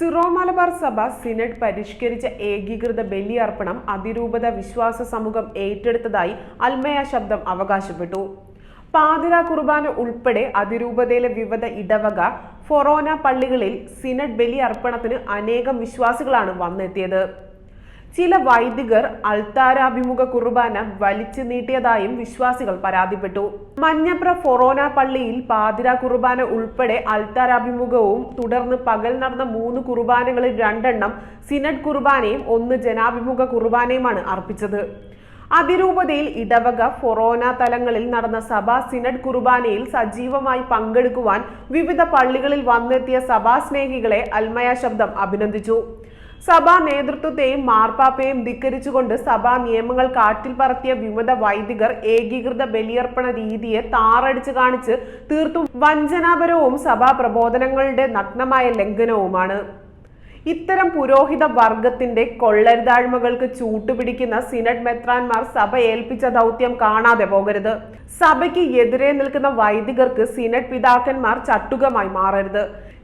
Syro Malabar സഭ synod പരിഷ്കരിച്ച ഏകീകൃത ബലിയർപ്പണം അതിരൂപത വിശ്വാസ സമൂഹം ഏറ്റെടുത്തതായി അൽമയ ശബ്ദം അവകാശപ്പെട്ടു. പാതിര കുർബാന ഉൾപ്പെടെ അതിരൂപതയിലെ വിവിധ ഇടവക ഫൊറോന പള്ളികളിൽ സിനഡ് ബലിയർപ്പണത്തിന് അനേകം വിശ്വാസികളാണ് വന്നെത്തിയത്. ചില വൈദികർ അൾത്താരാഭിമുഖ കുർബാന വലിച്ചു നീട്ടിയതായും വിശ്വാസികൾ പരാതിപ്പെട്ടു. മഞ്ഞപ്ര ഫൊറോന പള്ളിയിൽ പാതിര കുർബാന ഉൾപ്പെടെ അൾത്താരാഭിമുഖവും തുടർന്ന് പകൽ നടന്ന മൂന്ന് കുർബാനകളിൽ രണ്ടെണ്ണം സിനഡ് കുർബാനയും ഒന്ന് ജനാഭിമുഖ കുർബാനയുമാണ് അർപ്പിച്ചത്. അതിരൂപതയിൽ ഇടവക ഫൊറോന തലങ്ങളിൽ നടന്ന സഭാ സിനഡ് കുർബാനയിൽ സജീവമായി പങ്കെടുക്കുവാൻ വിവിധ പള്ളികളിൽ വന്നെത്തിയ സഭാസ്നേഹികളെ അൽമയ ശബ്ദം അഭിനന്ദിച്ചു. സഭാ നേതൃത്വത്തെയും മാർപ്പാപ്പയെയും ധിക്കരിച്ചുകൊണ്ട് സഭാ നിയമങ്ങൾ കാറ്റിൽ പറത്തിയ വിമത വൈദികർ ഏകീകൃത ബലിയർപ്പണ രീതിയെ താറടിച്ചു കാണിച്ച് തീർത്തും വഞ്ചനാപരവും സഭാ പ്രബോധനങ്ങളുടെ നഗ്നമായ ലംഘനവുമാണ്. ഇത്തരം പുരോഹിത വർഗത്തിന്റെ കൊള്ളരുതാഴ്മകൾക്ക് ചൂട്ടുപിടിക്കുന്ന സിനഡ് മെത്രാൻമാർ സഭ ഏൽപ്പിച്ച ദൗത്യം കാണാതെ പോകരുത്. സഭയ്ക്ക് എതിരെ നിൽക്കുന്ന വൈദികർക്ക് സിനഡ് പിതാക്കന്മാർ ചട്ടുകമായി മാറരുത്.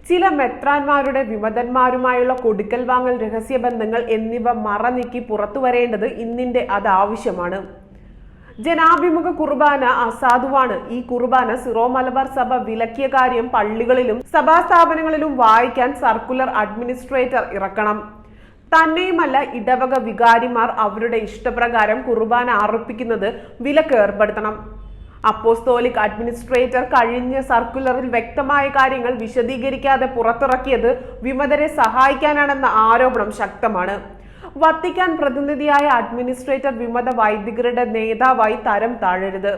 ചില മെത്രാന്മാരുടെ വിമതന്മാരുമായുള്ള കൊടുക്കൽ വാങ്ങൽ രഹസ്യബന്ധങ്ങൾ എന്നിവ മറനീക്കി പുറത്തു വരേണ്ടത് ഇന്നിന്റെ അത് ആവശ്യമാണ്. ജനാഭിമുഖ കുർബാന അസാധുവാണ്. ഈ കുർബാന സിറോ മലബാർ സഭ വിലക്കിയ കാര്യം പള്ളികളിലും സഭാ സ്ഥാപനങ്ങളിലും വായിക്കാൻ സർക്കുലർ അഡ്മിനിസ്ട്രേറ്റർ ഇറക്കണം. തന്നെയുമല്ല ഇടവക വികാരിമാർ അവരുടെ ഇഷ്ടപ്രകാരം കുർബാന അർപ്പിക്കുന്നത് വിലക്ക് ഏർപ്പെടുത്തണം. അപ്പോസ്തോലിക് അഡ്മിനിസ്ട്രേറ്റർ കഴിഞ്ഞ സർക്കുലറിൽ വ്യക്തമായ കാര്യങ്ങൾ വിശദീകരിക്കാതെ പുറത്തിറക്കിയത് വിമതരെ സഹായിക്കാനാണെന്ന ആരോപണം ശക്തമാണ്. വത്തിക്കാൻ പ്രതിനിധിയായ അഡ്മിനിസ്ട്രേറ്റർ വിമത വൈദികരുടെ നേതാവായി തരം താഴരുത്.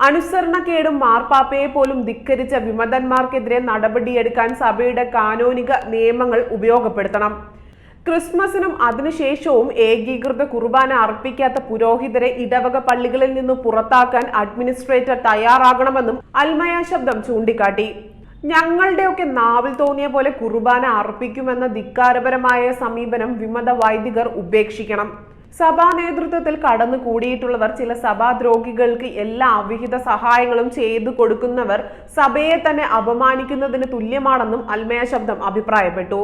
അനുസരണക്കേടും മാർപ്പാപ്പയെ പോലും ധിക്കരിച്ച വിമതന്മാർക്കെതിരെ നടപടിയെടുക്കാൻ സഭയുടെ കാനോനിക നിയമങ്ങൾ ഉപയോഗപ്പെടുത്തണം. ക്രിസ്മസിനും അതിനുശേഷവും ഏകീകൃത കുർബാന അർപ്പിക്കാത്ത പുരോഹിതരെ ഇടവക പള്ളികളിൽ നിന്ന് പുറത്താക്കാൻ അഡ്മിനിസ്ട്രേറ്റർ തയ്യാറാകണമെന്നും അൽമയ ശബ്ദം ചൂണ്ടിക്കാട്ടി. ഞങ്ങളുടെയൊക്കെ നാവിൽ തോന്നിയ പോലെ കുർബാന അർപ്പിക്കുമെന്ന ധിക്കാരപരമായ സമീപനം വിമത വൈദികർ ഉപേക്ഷിക്കണം. സഭാ നേതൃത്വത്തിൽ കടന്നു കൂടിയിട്ടുള്ളവർ ചില സഭാദ്രോഹികൾക്ക് എല്ലാ അവിഹിത സഹായങ്ങളും ചെയ്തു കൊടുക്കുന്നവർ സഭയെ തന്നെ അപമാനിക്കുന്നതിന് തുല്യമാണെന്നും അൽമയ ശബ്ദം അഭിപ്രായപ്പെട്ടു.